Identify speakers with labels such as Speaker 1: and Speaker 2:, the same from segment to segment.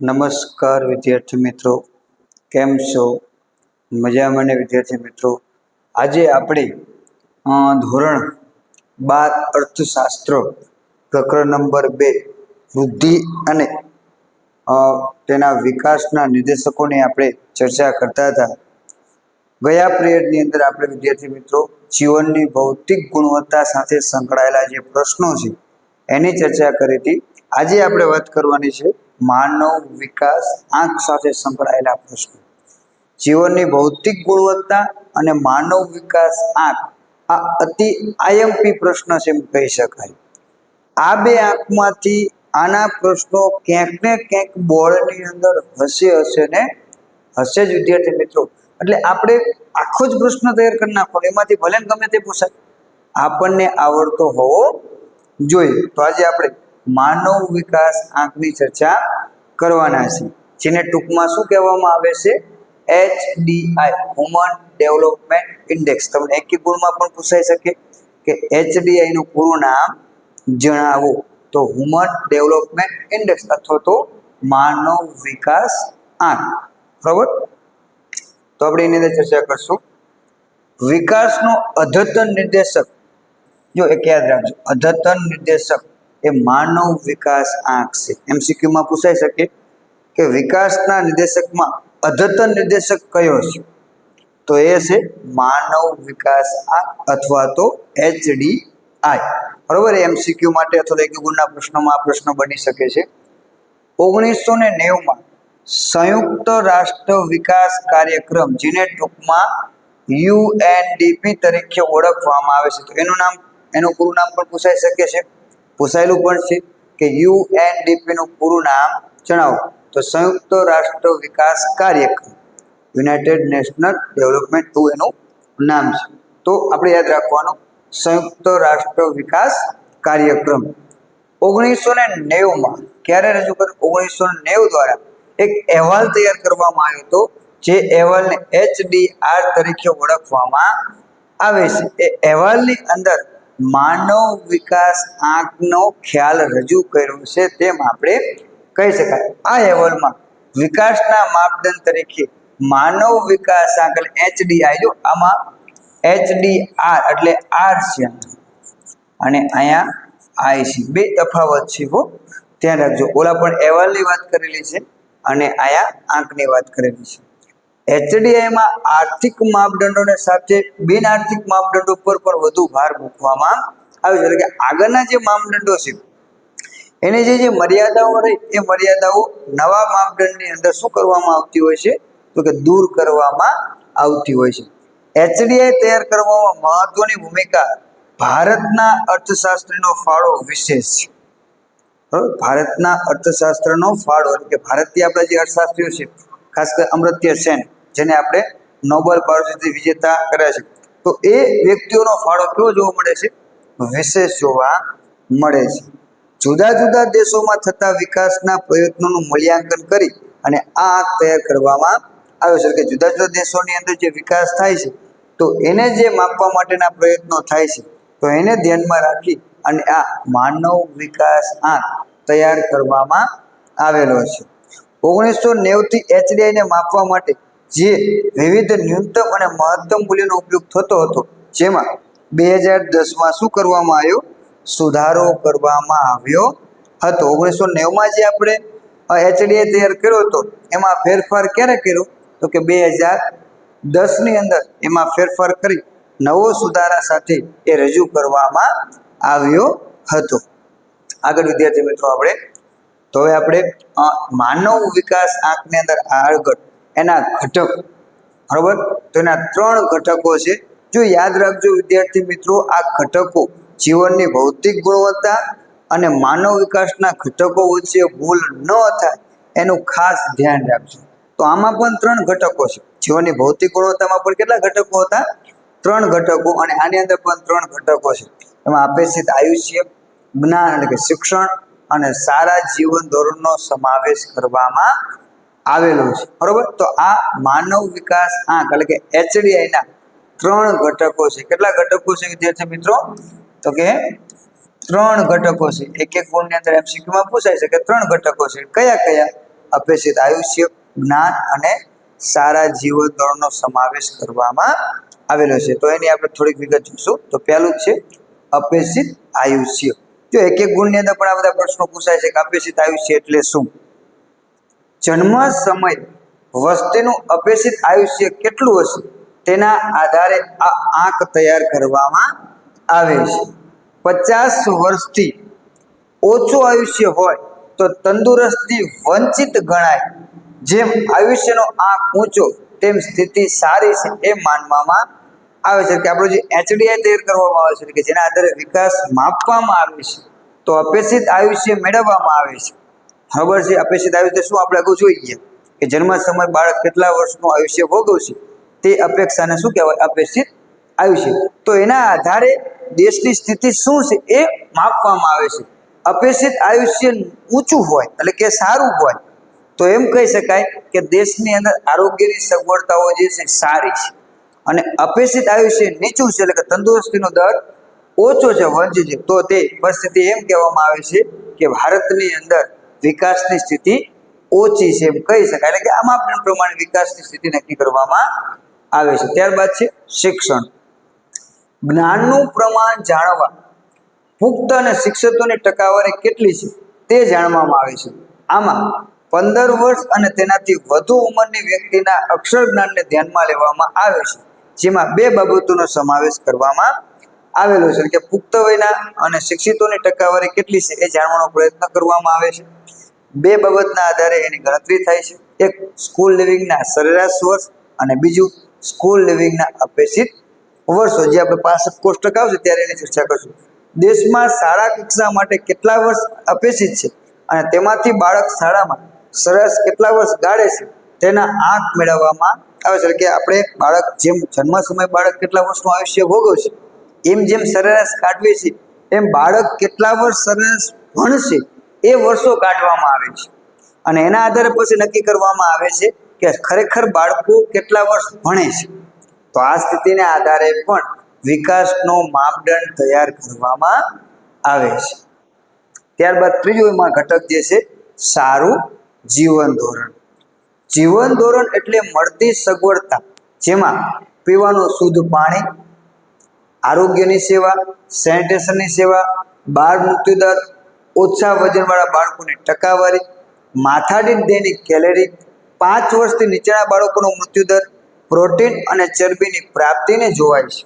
Speaker 1: નમસ્કાર વિદ્યાર્થી મિત્રો. કેમ છો? મજામાં ને વિદ્યાર્થી મિત્રો? આજે આપણે ધોરણ બાર અર્થશાસ્ત્ર પ્રકરણ નંબર બે વૃદ્ધિ અને તેના વિકાસના નિર્દેશકોની આપણે ચર્ચા કરતા હતા. ગયા પિરિયડની અંદર આપણે વિદ્યાર્થી મિત્રો જીવનની ભૌતિક ગુણવત્તા સાથે સંકળાયેલા જે પ્રશ્નો છે, એની ચર્ચા કરી હતી. આજે આપણે વાત કરવાની છે માનવ વિકાસ આંખ સાથે સંકળાયેલા પ્રશ્નો. જીવનની ભૌતિક ગુણવત્તા અને માનવ વિકાસ આંખ આ અતિ આયમપી પ્રશ્ન છે એમ કહી શકાય. આ બે આંખમાંથી આના પ્રશ્નો ક્યાંક ને ક્યાંક બોર્ડની અંદર હશે હશે ને હશે જ વિદ્યાર્થી મિત્રો. એટલે આપણે આખો જ પ્રશ્ન તૈયાર કરી નાખો એમાંથી ભલે ગમે તે પૂછાય. આપણને આવડતો હોવો જોઈએ. તો આજે આપણે માનવ વિકાસ આંકની ચર્ચા કરવાના છે. જેને ટૂંકમાં શું કહેવામાં આવે છે? H D I human development index. તમને એક ગુણમાં પણ પૂછાઈ શકે કે એચડીઆઈનું પૂરું નામ જણાવો. તો હ્યુમન ડેવલપમેન્ટ ઇન્ડેક્સ અથવા તો માનવ વિકાસ આંક. બરોબર? તો આપણે એની અંદર ચર્ચા કરશું. વિકાસનો અદ્યતન નિર્દેશક. જો એક યાદ રાખજો. અદ્યતન નિર્દેશક. એ માનવ વિકાસ આંક છે. એમસીક્યુમાં પૂછાઈ શકે કે વિકાસના નિર્દેશકમાં અદ્યતન નિર્દેશક કયો છે? તો એ છે માનવ વિકાસ આંક અથવા તો એચડી આઈ બરોબર? એમસીક્યુ માટે અથવા તો ગુણના પ્રશ્નોમાં આ પ્રશ્ન બની શકે છે. ઓગણીસો ને નેવુંમાં સંયુક્ત રાષ્ટ્ર વિકાસ કાર્યક્રમ જેને ટૂંકમાં યુએનડીપી તરીકે ઓળખવામાં આવે છે. તો એનું નામ, એનું પૂરું નામ પણ પૂછાઈ શકે છે. પૂછાયેલું પણ છે કે યુએનડીપી નું પૂરું નામ જણાવો. તો સંયુક્ત રાષ્ટ્ર વિકાસ કાર્યક્રમ, યુનાઇટેડ નેશનલ ડેવલપમેન્ટ ટુ એનું નામ છે. તો આપણે યાદ રાખવાનું, સંયુક્ત રાષ્ટ્ર વિકાસ કાર્યક્રમ. ઓગણીસો ને નેવુંમાં ક્યારે રજૂ કર્યું? ઓગણીસો ને નેવું દ્વારા એક અહેવાલ તૈયાર કરવામાં આવ્યો હતો, જે અહેવાલને એચડીઆર તરીકે ઓળખવામાં આવે છે. એ અહેવાલની અંદર માનવ વિકાસ આંકનો ખ્યાલ રજૂ કર્યો છે તેમ આપણે કહી શકાય. આ અહેવાલમાં વિકાસના માપદંડ તરીકે માનવ વિકાસ આંક એટલે એચડીઆઈ જો આમાં એચડીઆર એટલે આર છે. અને અહીંયા આઈ છે. બે તફાવત છે હો. ધ્યાન રાખજો. ઓલા પણ અહેવાલની વાત કરેલી છે અને અહીંયા આંકની વાત કરેલી છે. એચડીઆઈમાં આર્થિક માપદંડોને સાથે બિન આર્થિક માપદંડો પર પણ વધુ ભાર મૂકવામાં આવ્યો છે. એટલે કે આગળના જે માપદંડો છે, એની જે જે મર્યાદાઓ રહી, એ મર્યાદાઓ નવા માપદંડની અંદર શું કરવામાં આવતી હોય છે? તો કે દૂર કરવામાં આવતી હોય છે. એચડીઆઈ તૈયાર કરવામાં મહત્વની ભૂમિકા ભારતના અર્થશાસ્ત્રીનો ફાળો વિશેષ છે. ભારતના અર્થશાસ્ત્રનો ફાળો, એટલે કે ભારતીય આપણા જે અર્થશાસ્ત્રીઓ છે ખાસ કરી અમૃત્ય સેન, જેને આપણે નોબેલ પારિતોષિક વિજેતા કર્યા છે. તો એ વ્યક્તિઓનો ફાળો કેવો જોવા મળે છે? વિશેષ જોવા મળે છે. જુદા જુદા દેશોમાં થતા વિકાસના પ્રયત્નોનું મૂલ્યાંકન કરી અને આ તૈયાર કરવામાં આવ્યો છે. કે જુદા જુદા દેશોની અંદર જે વિકાસ થાય છે, તો એને જે માપવા માટેના પ્રયત્નો થાય છે, તો એને ધ્યાનમાં રાખી અને આ માનવ વિકાસ આંક તૈયાર કરવામાં આવેલો છે. ઓગણીસો નેવથી એચડીઆઈને માપવા માટે જે વિવિધ ન્યૂનતમ અને મહત્તમ મૂલ્યનો ઉપયોગ થતો હતો, જેમાં બે હજાર દસમાં શું કરવામાં આવ્યો? સુધારો કરવામાં આવ્યો હતો. ઓગણીસો નેવમાં જે આપણે એચડીઆઈ તૈયાર કર્યો હતો, એમાં ફેરફાર ક્યારે કર્યો? તો કે બે હજાર દસની અંદર એમાં ફેરફાર કરી નવો સુધારા સાથે એ રજૂ કરવામાં આવ્યો હતો. આગળ વિદ્યાર્થી મિત્રો, આપણે તો હવે આપણે માનવ વિકાસ આંકની અંદર આગળ એના ઘટક, બરોબર? તો એના ત્રણ ઘટકો છે. જો યાદ રાખજો વિદ્યાર્થી મિત્રો, આ ઘટકો જીવનની ભૌતિક ગુણવત્તા અને માનવ વિકાસના ઘટકો વચ્ચે ભૂલ ન થાય એનું ખાસ ધ્યાન રાખજો. તો આમાં પણ ત્રણ ઘટકો છે. જીવનની ભૌતિક ગુણવત્તામાં પણ કેટલા ઘટકો હતા? ત્રણ ઘટકો અને આની અંદર પણ ત્રણ ઘટકો છે. એમાં અપેક્ષિત આયુષ્ય, જ્ઞાન એટલે કે શિક્ષણ અને સારા જીવન ધોરણનો સમાવેશ કરવામાં આવેલો છે. બરોબર? તો આ માનવ વિકાસ આંક, એટલે કે એચડીઆઈના ત્રણ ઘટકો છે. કેટલા ઘટકો છે વિદ્યાર્થી મિત્રો? તો કે ત્રણ ઘટકો છે. એક એક ગુણની અંદર એમસીક્યુમાં પૂછાય છે કે ત્રણ ઘટકો છે. કયા કયા? અપેક્ષિત આયુષ્ય, જ્ઞાન અને સારા જીવન ધોરણનો સમાવેશ કરવામાં આવેલો છે. તો એની આપણે થોડીક વિગત જોઈશું તો પહેલું છે અપેક્ષિત આયુષ્ય. જો એક એક ગુણની અંદર પણ આ બધા પ્રશ્નો પૂછાય છે અપેક્ષિત આયુષ્ય એટલે શું? જન્મ સમય વસ્તીનું અપેક્ષિત આયુષ્ય કેટલું હશે? તેના આધારે આ આંક તૈયાર કરવામાં આવે છે. પચાસ વર્ષથી ઓછું આયુષ્ય હોય તો તંદુરસ્તી વંચિત ગણાય. જેમ આયુષ્યનો આંક ઊંચો, તેમ સ્થિતિ સારી છે એ માનવામાં આવે છે કે આપણું જે એચડીઆઈ તૈયાર કરવામાં આવે છે કે જેના આધારે વિકાસ માપવામાં આવે છે, તો અપેક્ષિત આયુષ્ય મેળવવામાં આવે છે. ખબર છે? અપેક્ષિત આયુષ્ય શું આપણે અગાઉ જોઈ કે જન્મ સમય બાળક કેટલા વર્ષનું આયુષ્ય ભોગવશે? તે અપેક્ષાને શું કહેવાય? અપેક્ષિત આયુષ્ય. તો એના આધારે દેશની સ્થિતિ શું છે એ માપવામાં આવે છે. અપેક્ષિત આયુષ્ય ઊંચું હોય, એટલે કે સારું હોય, તો એમ કહી શકાય કે દેશની અંદર આરોગ્યની સગવડતાઓ જે છે સારી છે. અને અપેક્ષિત આયુષ્ય નીચું છે એટલે કે તંદુરસ્તીનો દર ઓછો છે, વંચિત છે. તો તે પરિસ્થિતિ એમ કહેવામાં આવે છે કે ભારતની અંદર વિકાસની સ્થિતિ ઓછી છે એમ કહી શકાય. એટલે કે આ માપદંડ પ્રમાણે વિકાસની સ્થિતિ નક્કી કરવામાં આવે છે. ત્યારબાદ છે શિક્ષણ. જ્ઞાનનું પ્રમાણ જાણવા પુખ્ત અને શિક્ષકોની ટકાવારી કેટલી છે તે જાણવામાં આવે છે. આમાં પંદર વર્ષ અને તેનાથી વધુ ઉંમરની વ્યક્તિના અક્ષર જ્ઞાનને ધ્યાનમાં લેવામાં આવે છે. જેમાં બે બાબતોનો સમાવેશ કરવામાં આવેલો છે. કે પુખ્ત વયના અને શિક્ષિતોની ટકાવારી કેટલી છે એ જાણવાનો પ્રયત્ન કરવામાં આવે છે. બે બાબતના આધારે એની ગણતરી થાય છે. એક સ્કૂલ લિવિંગના સરેરાશ વર્ષ અને બીજું સ્કૂલ લિવિંગના અપેક્ષિત વર્ષો. જે આપણે પાસઠ કોષ્ટક આવશે ત્યારે એની ચર્ચા કરશું. દેશમાં શાળા કક્ષા માટે કેટલા વર્ષ અપેક્ષિત છે? અને તેમાંથી બાળક શાળામાં સરસ કેટલા વર્ષ ગાળે છે? તેના આંક મેળવવામાં આવે છે. કે આપણે બાળક જેમ જન્મ સમય બાળક કેટલા વર્ષનું આયુષ્ય ભોગવશે, એમ જેમ સરેરાશ કાઢવી છે, એમ બાળક કેટલા વર્ષ સરેરાશ ભણશે, એ વર્ષો કાઢવામાં આવે છે. અને એના આધારે પછી નક્કી કરવામાં આવે છે કે ખરેખર બાળકો કેટલા વર્ષ ભણે છે. તો આ સ્થિતિને આધારે પણ વિકાસનો માપદંડ તૈયાર કરવામાં આવે છે. ત્યારબાદ ત્રીજું એમાં ઘટક જે છે, સારું જીવન ધોરણ. જીવન ધોરણ એટલે મળતી સગવડતા, જેમાં પીવાનું શુદ્ધ પાણી, આરોગ્યની સેવા, સેનિટેશનની સેવા, બાળ મૃત્યુદર, ઓછા વજનવાળા બાળકોની ટકાવારી, માથાદીઠ દૈનિક કેલેરી, પાંચ વર્ષથી નીચેના બાળકોનો મૃત્યુદર, પ્રોટીન અને ચરબીની પ્રાપ્તિને જોવાય છે.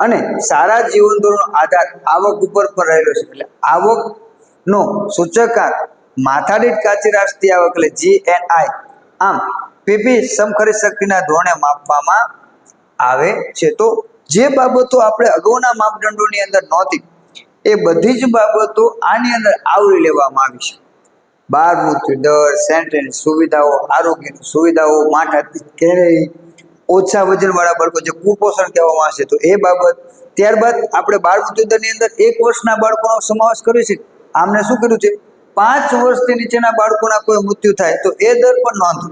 Speaker 1: અને સારા જીવન ધોરણનો આધાર આવક ઉપર પણ રહેલો છે. એટલે આવકનો સૂચકાંક માથાદીઠ કાચી રાષ્ટ્રીય આવક, એટલે જીએનઆઈ આમ પીપી સમખરી શક્તિના ધોરણે માપવામાં આવે છે. તો જે બાબતો આપણે અગાઉના માપદંડોની અંદર નહોતી, એ બધી જ બાબતો આની અંદર આવરી લેવામાં આવી છે. બાળ મૃત્યુ દર સેન્ટ્રેની સુવિધાઓ, આરોગ્યની સુવિધાઓ માટાથી કેળવી ઓછા વજનવાળા બાળકો જે કુપોષણ કહેવામાં આવે છે, તો એ બાબત ત્યારબાદ આપણે બાળ મૃત્યુ દરની અંદર એક વર્ષના બાળકોનો સમાવેશ કર્યો છે. આમને શું કર્યું છે? પાંચ વર્ષથી નીચેના બાળકોના કોઈ મૃત્યુ થાય તો એ દર પણ નોંધો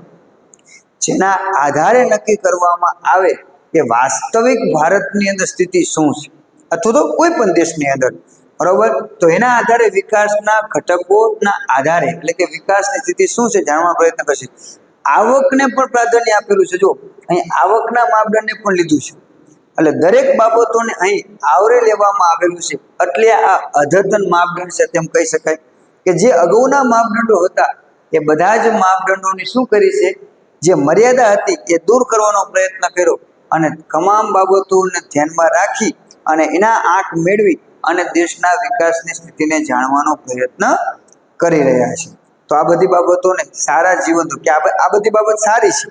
Speaker 1: જેના આધારે નક્કી કરવામાં આવે કે વાસ્તવિક ભારતની અંદર સ્થિતિ શું છે અથવા તો કોઈ પણ દેશની અંદર. બરોબર? તો એના આધારે વિકાસના ઘટકોના આધારે એટલે કે વિકાસની સ્થિતિ શું છે જાણવા પ્રયત્ન કરશે. આવકને પણ પ્રાધાન્ય આપેલું છે. જો અહીં આવકના માપદંડને પણ લીધું છે. એટલે દરેક બાબતોને અહીં આવરી લેવામાં આવેલું છે. એટલે આ અદ્યતન માપદંડ છે તેમ કહી શકાય. કે જે અગાઉના માપદંડો હતા, એ બધા જ માપદંડોની શું કરી છે? જે મર્યાદા હતી, એ દૂર કરવાનો પ્રયત્ન કર્યો અને તમામ બાબતોને ધ્યાનમાં રાખી અને એના આંક મેળવી અને દેશના વિકાસની સ્થિતિને જાણવાનો પ્રયત્ન કરી રહ્યા છે. તો આ બધી બાબતોને સારા જીવન કે આ બધી બાબત સારી છે?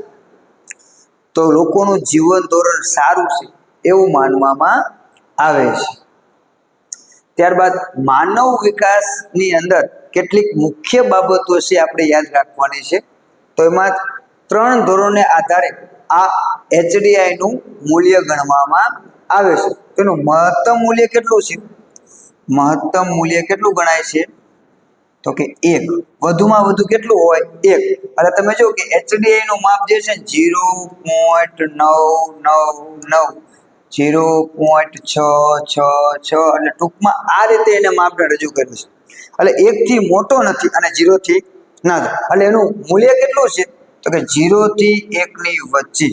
Speaker 1: તો લોકોનું જીવન ધોરણ સારું છે એવું માનવામાં આવે છે. ત્યારબાદ માનવ વિકાસની અંદર કેટલીક મુખ્ય બાબતો છે આપણે યાદ રાખવાની છે. તો એમાં ત્રણ ધોરણને આધારે આ એચડીઆઈનું મૂલ્ય ગણવામાં આવે છે. તેનું મહત્તમ મૂલ્ય કેટલું છે? મહત્તમ મૂલ્ય કેટલું ગણાય છે? તો કે એક. વધુમાં વધુ કેટલું હોય? એક. એટલે તમે જો કે એચડીઆઈ નું માપ જે છે જીરો પોઈન્ટ નવ નવ નવ. જીરો પોઈન્ટ છ છ છ એટલે ટૂંકમાં આ રીતે એને માપદંડ રજૂ કર્યું છે. એટલે એકથી મોટો નથી અને જીરોથી ના એટલે એનું મૂલ્ય કેટલું છે? તો કે જીરોથી એકની વચ્ચે.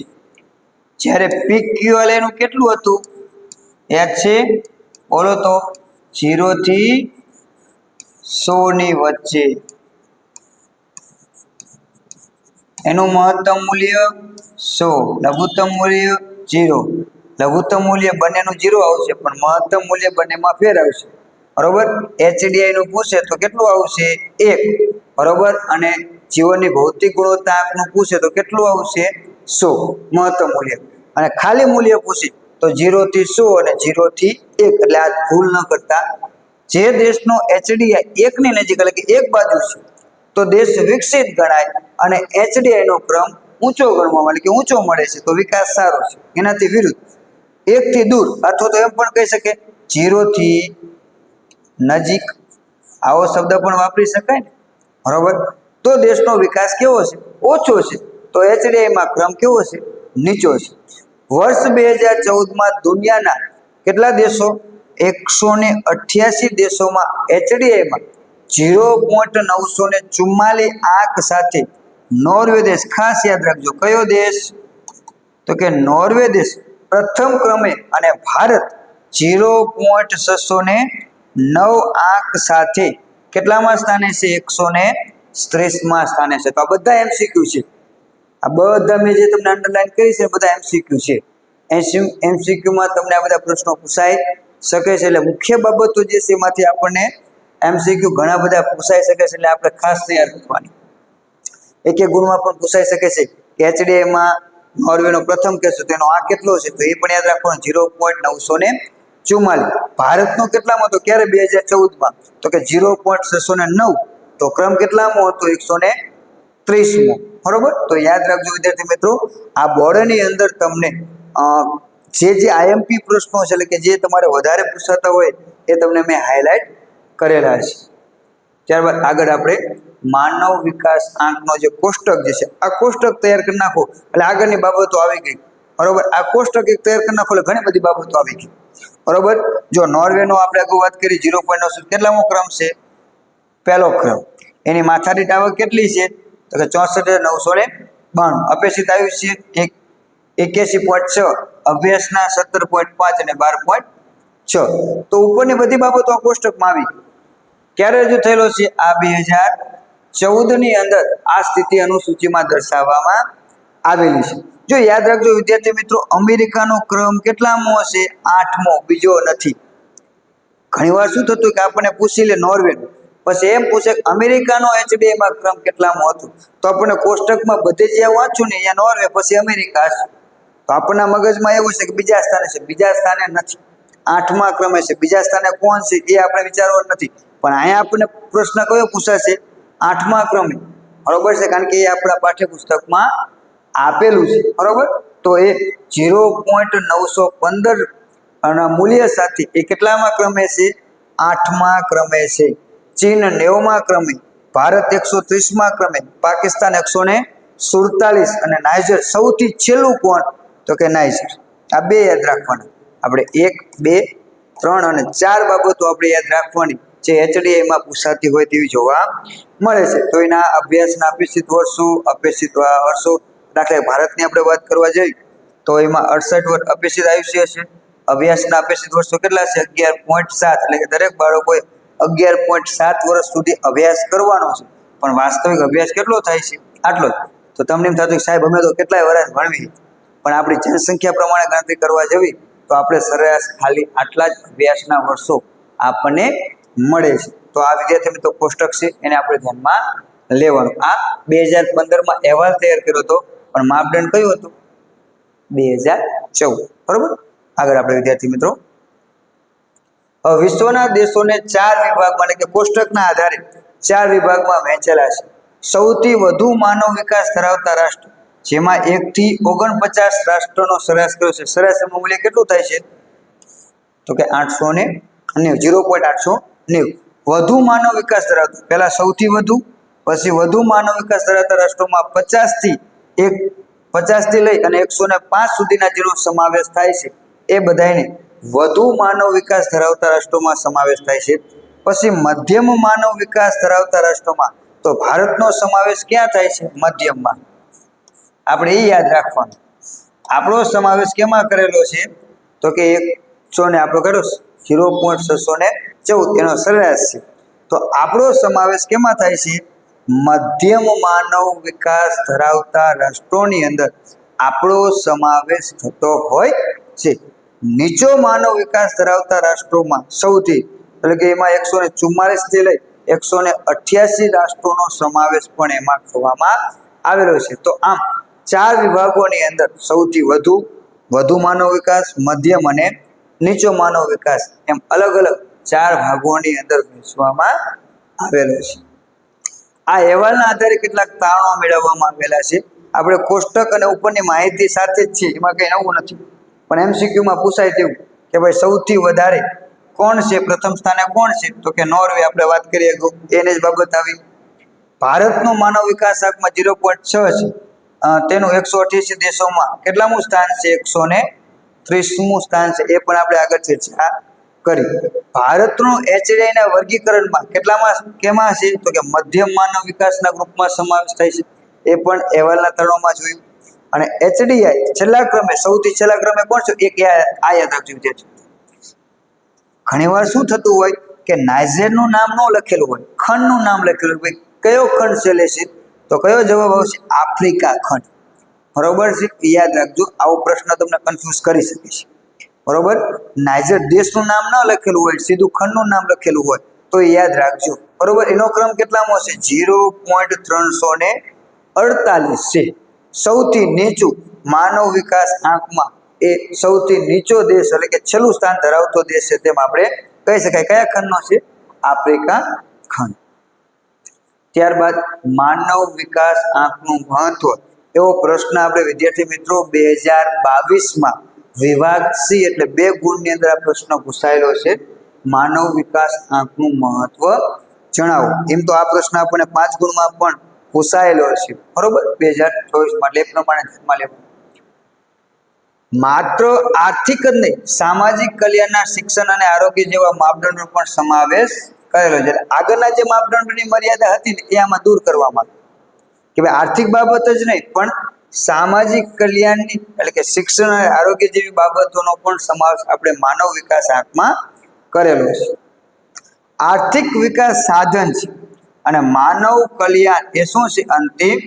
Speaker 1: જ્યારે પીક ક્યુએલ એનું કેટલું હતું? યાદ છે? બોલો તો. જીરોથી સોની વચ્ચે. એનું મહત્તમ મૂલ્ય સો. લઘુત્તમ મૂલ્ય જીરો લઘુત્તમ મૂલ્ય બંનેનું જીરો આવશે, પણ મહત્તમ મૂલ્ય બંનેમાં ફેર આવશે. બરોબર? એચડીઆઈ નું પૂછે તો કેટલું આવશે? એક. બરોબર? અને જીવનની ભૌતિક ગુણવત્તા આપનું પૂછે તો કેટલું આવશે? સો. મહત્તમ મૂલ્ય. અને ખાલી મૂલ્ય પૂછે તો જીરોથી સો અને જીરો થી એક. એટલે આ ભૂલ ન કરતા. જે દેશનો એચડીઆઈ એકની નજીક એટલે કે એક બાજુ છે, તો દેશ વિકસિત ગણાય અને એચડીઆઈ નો ક્રમ ઊંચો ગણવામાં એટલે કે ઊંચો મળે છે, તો વિકાસ સારો છે. એનાથી વિરુદ્ધ. એક થી દૂર, અથવા તો એમ પણ કહી શકે, જીરોથી નજીક આવો શબ્દ પણ વાપરી શકાય ને? બરોબર? તો દેશનો વિકાસ કેવો છે? ઓછો છે. તો એચડીઆઈમાં ક્રમ કેવો છે? નીચો છે. વર્ષ બે હજાર ચૌદમાં દુનિયાના કેટલા દેશો? એકસો ને અઠ્યાસી દેશોમાં એચડીઆઈમાં ઝીરો પોઈન્ટ નવસો ને ચુમ્માલીસ આંક સાથે નોર્વે દેશ, ખાસ યાદ રાખજો, કયો દેશ? તો કે નોર્વે દેશ. પ્રથમ ક્રમે અને ભારત ઝીરો પોઈન્ટ છસો ને નવ આંક સાથે કેટલામાં સ્થાને છે? એકસો ને ત્રીસમાં સ્થાને છે. તો આ બધા એમસીક્યુ છે. આ બધા મેં જે તમને અંડરલાઈન કરી છે બધા એમસીક્યુ છે. એમસીક્યુમાં તમને આ બધા પ્રશ્નો પૂછાઈ શકે છે. એટલે મુખ્ય બાબતો જે છે એમાંથી આપણને એમસીક્યુ ઘણા બધા પૂછાઈ શકે છે. એટલે આપણે ખાસ તૈયાર કરવાની. એક એક ગુણમાં પણ પૂછાઈ શકે છે. એચડીએમાં નોર્વેનો પ્રથમ કેસ તેનો આ કેટલો છે? તો એ પણ યાદ રાખવાનું, ઝીરો પોઈન્ટ નવસો ને ચુમ્માલીસ ભારતનો કેટલામાં હતો? ક્યારે? બે હજાર ચૌદમાં. તો કે ઝીરો પોઈન્ટ છસો ને નવ. તો ક્રમ કેટલામો હતો? એકસો ને ત્રીસમો. બરોબર? તો યાદ રાખજો વિદ્યાર્થી મિત્રો, આ બોર્ડની અંદર તમને જે જે આઈએમપી પ્રશ્નો છે, એટલે કે જે તમારે વધારે પૂછાતા હોય, એ તમને મેં હાઇલાઇટ કરેલા છે. ત્યારબાદ આગળ આપણે માનવ વિકાસ આંકનો જે કોષ્ટક જે છે, આ કોષ્ટક તૈયાર કરી નાખો. એટલે આગળની બાબતો આવી ગઈ. બરોબર? આ કોષ્ટક એક તૈયાર કરી નાખો એટલે ઘણી બધી બાબતો આવી ગઈ. બરોબર? જો નોર્વેનો આપણે અગાઉ વાત કરી, ઝીરો પોઈન્ટ નવસો કેટલામો ક્રમ છે? પહેલો ક્રમ. એની માથાદીઠ આવક કેટલી છે? તો કે ચોસઠ હજાર નવસો ને બાણું. અપેક્ષિત આયુષ્ય એક, એક્યાસી પોઈન્ટ છ. અભ્યાસના સત્તર પોઈન્ટ પાંચ અને બાર પોઈન્ટ છ. તો ઉપરની બધી બાબતો આ કોષ્ટકમાં આવી. ક્યારે રજૂ થયેલો છે? આ બે હજાર ચૌદની અંદર આ સ્થિતિ અનુસૂચિમાં દર્શાવવામાં આવેલી છે. જો યાદ રાખજો વિદ્યાર્થી મિત્રો, અમેરિકાનો ક્રમ કેટલામો હશે? આઠમો, બીજો નથી. ઘણીવાર શું થતું કે આપણને પૂછી લે નોર્વેનું પછી એમ પૂછે, અમેરિકાનો એચડીએમાં ક્રમ કેટલામો હતો? તો આપણને કોષ્ટકમાં બધે જ્યાં વાંચું ને, અહીંયા નોર્વે, પછી અમેરિકા હશે. તો આપણના મગજમાં એવું છે કે બીજા સ્થાને છે, બીજા સ્થાને નથી. આઠમા ક્રમે છે, બીજા સ્થાને કોણ છે એ આપણે વિચારવાનું નથી. પણ અહીંયા આપણને પ્રશ્ન કયો પૂછાશે? આઠમા ક્રમે. બરોબર છે? કારણ કે એ આપણા પાઠ્યપુસ્તકમાં આપેલું છે. બરોબર? તો એ ઝીરો પોઈન્ટ નવસો પંદર અને મૂલ્ય સાથે એ કેટલામાં ક્રમે છે? આઠમા ક્રમે છે. ચીન નેવમાં ક્રમે, ભારત એકસો ત્રીસમાં ક્રમે, પાકિસ્તાન એકસો ને સુડતાલીસ અને નાઇજર સૌથી છેલ્લું કોણ? તો કે નાઇજર. આ બે યાદ રાખવાના. આપણે એક, બે, ત્રણ અને ચાર બાબતો આપણે યાદ રાખવાની. જે એચડીઆઈમાં પૂછાતી હોય તેવી જોવા મળે છે. તો એના અભ્યાસના અપેક્ષિત વર્ષો અપેક્ષિત વર્ષો દાખલા ભારતની આપણે વાત કરવા જઈએ તો એમાં અડસઠ વર્ષ અપેક્ષિત આયુષ્ય છે અભ્યાસના અપેક્ષિત વર્ષો કેટલા છે? અગિયાર પોઈન્ટ સાત, એટલે કે દરેક બાળકોએ અગિયાર પોઈન્ટ સાત વર્ષ સુધી અભ્યાસ કરવાનો છે. પણ વાસ્તવિક અભ્યાસ કેટલો થાય છે? આટલો જ. તો તમને એમ થતું સાહેબ, અમે તો કેટલાય વર્ષ ભણવી પણ આપણી જનસંખ્યા પ્રમાણે ગણતરી કરવા જવી, તો આપણે સરેરાશ ખાલી આટલા જ અભ્યાસના વર્ષો આપણને મળે છે. તો આ વિદ્યાર્થી મિત્રો કોષ્ટક છે, એને આપણે ધ્યાનમાં લેવાનું. આ બે હજાર પંદરમાં અહેવાલ તૈયાર કર્યો હતો, પણ માપદંડ કયું હતું? બે હજાર ચૌદ બરોબર? આગળ આપણે વિદ્યાર્થી મિત્રો વિશ્વના દેશોને ચાર વિભાગમાં એટલે કે કોષ્ટકના આધારે ચાર વિભાગમાં વહેંચેલા છે. સૌથી વધુ માનવ વિકાસ ધરાવતા રાષ્ટ્ર, જેમાં એકથી ઓગણપચાસ રાષ્ટ્રનો સરેરાશ કર્યો છે. સરેરાશનું મૂલ્ય કેટલું થાય છે? તો કે આઠસો ને ઝીરો પોઈન્ટ આઠસો નેવું વધુ માનવ વિકાસ ધરાવતા. પહેલા સૌથી વધુ, પછી વધુ માનવ વિકાસ ધરાવતા રાષ્ટ્રોમાં પચાસથી એક, પચાસથી લઈ અને એકસો ને પાંચ સુધીના જેનો સમાવેશ થાય છે, એ બધાને વધુ માનવ વિકાસ ધરાવતા રાષ્ટ્રોમાં સમાવેશ થાય છે. પછી મધ્યમ માનવ વિકાસ ધરાવતા રાષ્ટ્રોમાં તો ભારતનો સમાવેશ ક્યાં થાય છે? મધ્યમમાં. આપણે એ યાદ રાખવાનું. આપણો સમાવેશ કેમાં કરેલો છે? તો કે એકસો ને, આપણો કર્યો ઝીરો પોઈન્ટ છસો ને ચૌદ એનો સરેરાશ છે. તો આપણો સમાવેશ કેમાં થાય છે? મધ્યમ માનવ વિકાસ ધરાવતા રાષ્ટ્રોની અંદર આપણો સમાવેશ થતો હોય છે. નીચો માનવ વિકાસ ધરાવતા રાષ્ટ્રોમાં સૌથી, એટલે કે એમાં એકસો ને ચુમ્માલીસથી લઈ એકસો ને અઠ્યાસી રાષ્ટ્રોનો સમાવેશ પણ એમાં કરવામાં આવેલો છે. તો આમ ચાર વિભાગોની અંદર સૌથી વધુ વધુ માનવ વિકાસ, મધ્યમ અને નીચો માનવ વિકાસ એમ અલગ અલગ ચાર ભાગોની અંદર વહેંચવામાં આવેલો છે. આ અહેવાલના આધારે કેટલાક તારણો મેળવવામાં આવેલા છે. આપણે કોષ્ટક અને ઉપરની માહિતી સાથે જ છે એમાં કંઈ નવું નથી. પણ એમસીક્યુમાં પૂછાય તેવું કે ભાઈ સૌથી વધારે કોણ છે, પ્રથમ સ્થાને કોણ છે? તો કે નોર્વે આપણે વાત કરીએ, એને જ બાબત આવી. ભારતનો માનવ વિકાસ આંકમાં જીરો પોઈન્ટ છ છે. તેનું એકસો અઠ્યાસી દેશોમાં કેટલામું સ્થાન છે? એકસો ને ત્રીસમું સ્થાન છે. એ પણ આપણે આગળ ચર્ચા કરી. ભારતનું એચડીઆઈના વર્ગીકરણમાં કેટલામાં કેમાં છે તો કે મધ્યમ માનવ વિકાસના ગ્રુપમાં સમાવેશ થાય છે. એ પણ અહેવાલના તળોમાં જોયું. અને એચડીઆઈ છેલ્લા ક્રમે, સૌથી છેલ્લા ક્રમે કોણ છે? એક આ યાદ રાખજો વિદ્યાર્થી. ઘણીવાર શું થતું હોય કે નાઇજરનું નામ ન લખેલું હોય, ખંડનું નામ લખેલું હોય, કયો ખંડ છેલ્લે છે? તો કયો જવાબ આવશે? આફ્રિકા ખંડ. બરોબર છે? યાદ રાખજો, આવો પ્રશ્ન તમને કન્ફ્યુઝ કરી શકે છે. બરોબર? નાઇજર દેશનું નામ ન લખેલું હોય સીધું ખંડનું નામ લખેલું હોય, તો યાદ રાખજો. બરોબર? એનો ક્રમ કેટલામાં છે? જીરો પોઈન્ટ ત્રણસો ને અડતાલીસ છે. સૌથી નીચું માનવ વિકાસ આંકમાં એ સૌથી નીચો દેશ એટલે કે છેલ્લું સ્થાન ધરાવતો દેશ છે તેમ આપણે કહી શકાય. કયા ખંડનો છે? આફ્રિકા ખંડ. ત્યારબાદ માનવ વિકાસ આંકનું મહત્વ. એવો પ્રશ્ન આપણે વિદ્યાર્થી મિત્રો, બે હજાર બાવીસમાં વિભાગ એટલે બે ગુણની અંદર આ પ્રશ્ન પૂછાયેલો છે. માનવ વિકાસ આંકનું મહત્વ જણાવો. એમ તો આ પ્રશ્ન આપણને પાંચ ગુણમાં પણ પૂછાયેલો છે. બરોબર? બે હજાર ચોવીસમાં એટલે એ પ્રમાણે ધ્યાનમાં લેવું. માત્ર આર્થિક જ નહીં, સામાજિક કલ્યાણના શિક્ષણ અને આરોગ્ય જેવા માપદંડનો પણ સમાવેશ કરેલો છે. આગળના જે માપદંડોની મર્યાદા હતી ને એ આમાં દૂર કરવામાં આવી. કે ભાઈ આર્થિક બાબત જ નહીં, પણ સામાજિક કલ્યાણની એટલે કે શિક્ષણ અને આરોગ્ય જેવી બાબતોનો પણ સમાવેશ આપણે માનવ વિકાસ આંકમાં કરેલો છે. આર્થિક વિકાસ સાધન છે અને માનવ કલ્યાણ એ શું છે? અંતિમ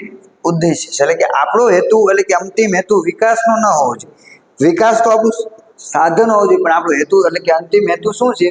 Speaker 1: ઉદ્દેશ્ય છે. એટલે કે આપણો હેતુ એટલે કે અંતિમ હેતુ વિકાસનો ન હોવો જોઈએ. વિકાસ તો આપણું સાધન હોવું જોઈએ, પણ આપણો હેતુ એટલે કે અંતિમ હેતુ શું છે?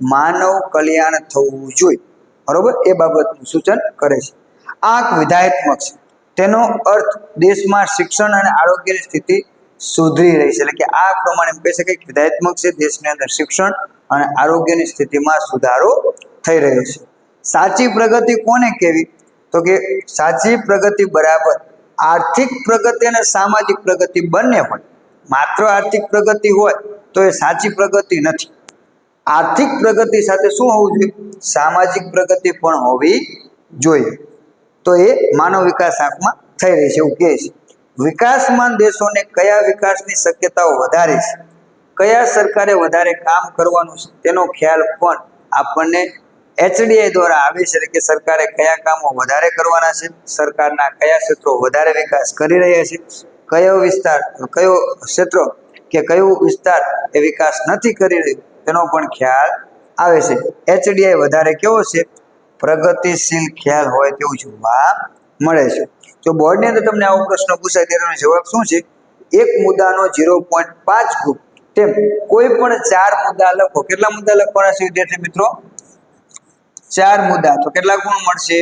Speaker 1: માનવ કલ્યાણ થવું જોઈએ. બરોબર? એ બાબતનું સૂચન કરે છે. આ વિધાયત્મક છે. તેનો અર્થ દેશમાં શિક્ષણ અને આરોગ્યની સ્થિતિ સુધરી રહી છે. એટલે કે આ પ્રમાણે એમ કહી શકાય કે વિધાયત્મક છે, દેશની અંદર શિક્ષણ અને આરોગ્યની સ્થિતિમાં સુધારો થઈ રહ્યો છે. સાચી પ્રગતિ કોને કહેવી? તો કે સાચી પ્રગતિ બરાબર, આર્થિક પ્રગતિ અને સામાજિક પ્રગતિ બંને હોય. માત્ર આર્થિક પ્રગતિ હોય તો એ સાચી પ્રગતિ નથી. આર્થિક પ્રગતિ સાથે શું હોવું જોઈએ? સામાજિક પ્રગતિ પણ હોવી જોઈએ. તો એ માનવ વિકાસ આંકમાં થઈ રહી છે, એવું કહે છે. વિકાસમાન દેશોને કયા વિકાસની શક્યતાઓ વધારે છે? કયા સરકારે વધારે કામ કરવાનું છે? તેનો ખ્યાલ પણ આપણને એચડીઆઈ દ્વારા આવે છે કે સરકારે કયા કામો વધારે કરવાના છે, સરકારના કયા ક્ષેત્રો વધારે વિકાસ કરી રહ્યા છે, કયો વિસ્તાર, કયો ક્ષેત્ર કે કયો વિસ્તાર એ વિકાસ નથી કરી રહ્યું, તેનો પણ ખ્યાલ આવે છે. એચડીઆઈ વધારે કેવો છે? પ્રગતિશીલ ખ્યાલ હોય તેવું જોવા મળે છે. જો બોર્ડની અંદર તમને આવો પ્રશ્ન પૂછાય તેનો જવાબ શું છે? એક મુદ્દાનો ઝીરો પોઈન્ટ પાંચ ગુણ તેમ કોઈ પણ ચાર મુદ્દા લખો. કેટલા મુદ્દા લખવાના છે, વિદ્યાર્થી મિત્રો? ચાર મુદ્દા. તો કેટલા ગુણ મળશે?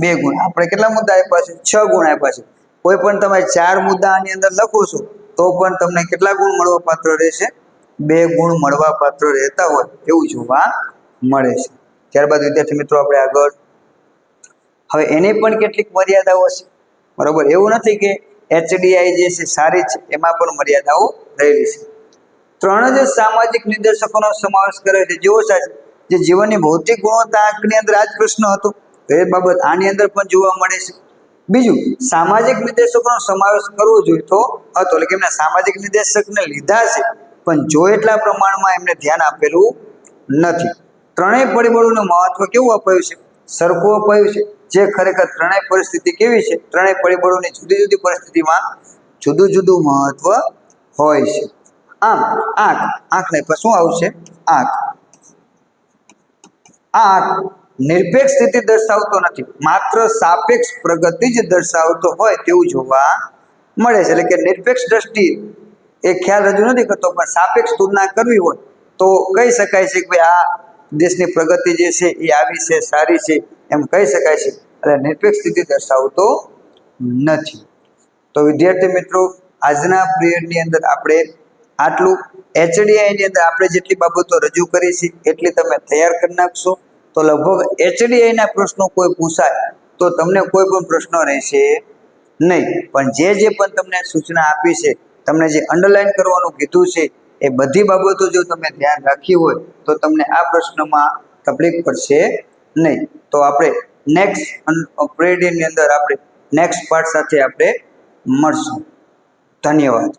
Speaker 1: બે ગુણ. આપણે કેટલા મુદ્દા આપ્યા છે? છ ગુણ આપ્યા છે. કોઈ પણ તમે ચાર મુદ્દા આની અંદર લખો છો, તો પણ તમને કેટલા ગુણ મળવા પાત્ર રહેશે? બે ગુણ મળવા પાત્ર રહેતા હોય, એવું જોવા મળે છે. ત્યારબાદ વિદ્યાર્થી મિત્રો, આપણે આગળ. હવે એની પણ કેટલીક મર્યાદાઓ છે બરોબર? એવું નથી કે એચડીઆઈ જે છે, સારી છે, એમાં પણ મર્યાદાઓ રહેલી છે. ત્રણ જ સામાજિક નિર્દેશકોનો સમાવેશ કરે છે. જેવો સાચી જે જીવનની ભૌતિક ગુણવત્તા આંકની અંદર આ જ પ્રશ્ન હતો. એ બાબત આની અંદર પણ જોવા મળે છે. બીજું, સામાજિક નિર્દેશકોનો સમાવેશ કરવો જોઈએ તો હતો. એટલે કે એમના સામાજિક નિર્દેશકને લીધા છે. પણ જો એટલા પ્રમાણમાં એમને ધ્યાન આપેલું નથી. ત્રણેય પરિબળોનું મહત્વ કેવું અપાયું છે? સરખું અપાયું છે? જે ખરેખર ત્રણેય પરિસ્થિતિ કેવી છે? ત્રણેય પરિબળોની જુદી જુદી પરિસ્થિતિમાં જુદું જુદું મહત્વ હોય છે. આમ, આંખ, આંખને પર શું આવશે? આંખ. આંખ નિરપેક્ષ સ્થિતિ દર્શાવતો નથી. માત્ર સાપેક્ષ પ્રગતિ જ દર્શાવતો હોય તેવું જોવા મળે છે. એટલે કે નિરપેક્ષ દ્રષ્ટિ એ ખ્યાલ રજૂ નથી કરતો, પણ સાપેક્ષ તુલના કરવી હોય તો કહી શકાય છે કે આ દેશની પ્રગતિ જે છે એ આવી છે, સારી છે, એમ કહી શકાય છે. એટલે નિરપેક્ષ સ્થિતિ દર્શાવતો નથી. તો વિદ્યાર્થી મિત્રો, આજના પિરિયડની અંદર આપણે આટલું એચડીઆઈની અંદર આપણે જેટલી બાબતો રજૂ કરી છે, એટલી તમે તૈયાર કરી નાખશો. તો લગભગ એચડીઆઈના પ્રશ્નો કોઈ પૂછાય, તો તમને કોઈ પણ પ્રશ્ન રહેશે નહીં. પણ જે જે પણ તમને સૂચના આપી છે, તમને જે અંડરલાઈન કરવાનું કીધું છે એ બધી બાબતો જો તમે ધ્યાન રાખી હોય તો તમને આ પ્રશ્નમાં તકલીફ પડશે નહીં. તો આપણે નેક્સ્ટ પ્રેડિયનની અંદર આપણે નેક્સ્ટ પાર્ટ સાથે આપણે મળશું. ધન્યવાદ.